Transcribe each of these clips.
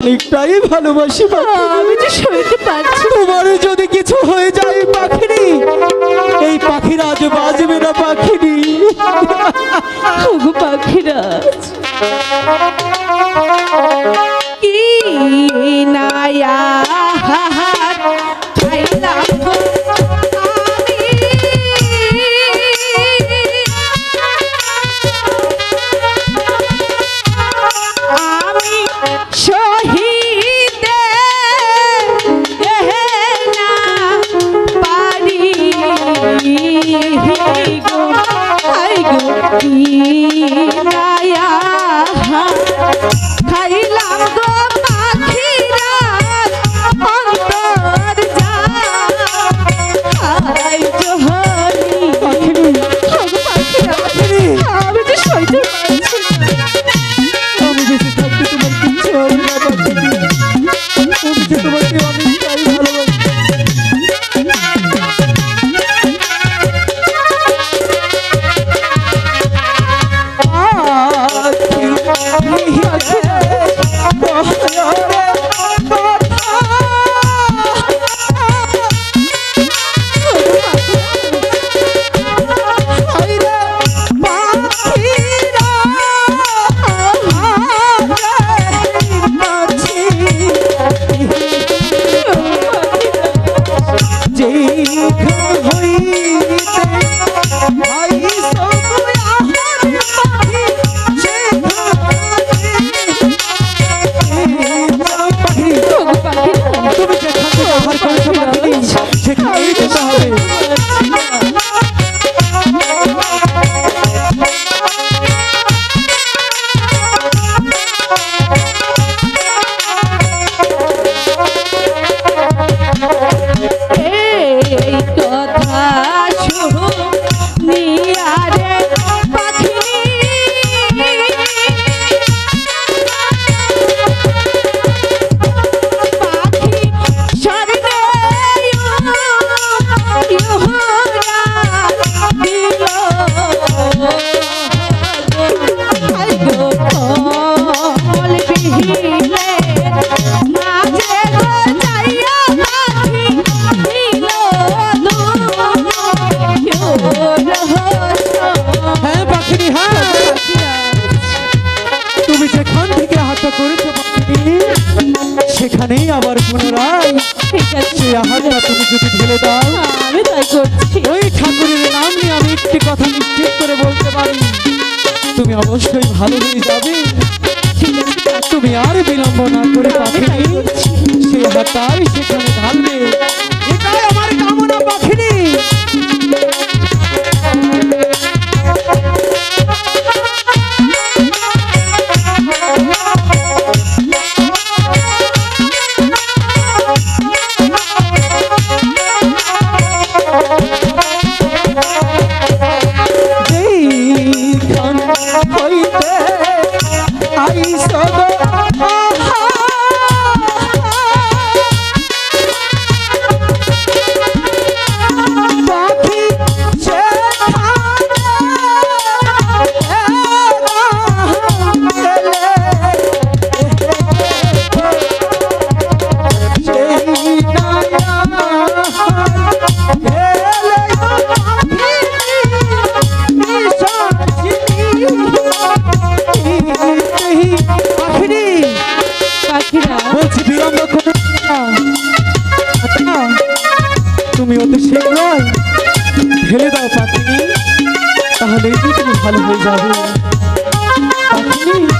অনেকটাই ভালোবাসি পাখি। আমি যে সইতে পারছি। তোমার যদি কিছু হয়ে যায় পাখিনি এই পাখিরা আজ বাজবে না পাখিনি ওগো পাখিরা কি নায়া পুনরায় ঠিক আছে সেই আহারটা তুমি যদি ঢেলে দাও। আমি তাই করছি। ওই ঠাকুরের নাম নিয়ে আমি একটি কথা নিশ্চিত করে বলতে পারি। তুমি অবশ্যই ভালো হয়ে যাবে। তুমি আর বিলম্ব না করে পাখি সেই হাতায় সেখানে ঢালবে। ঢেলে দাও পাখিনি তাহলে কি তুমি ভালো হয়ে যাবে পাখিনি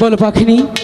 বলো পাখিনি।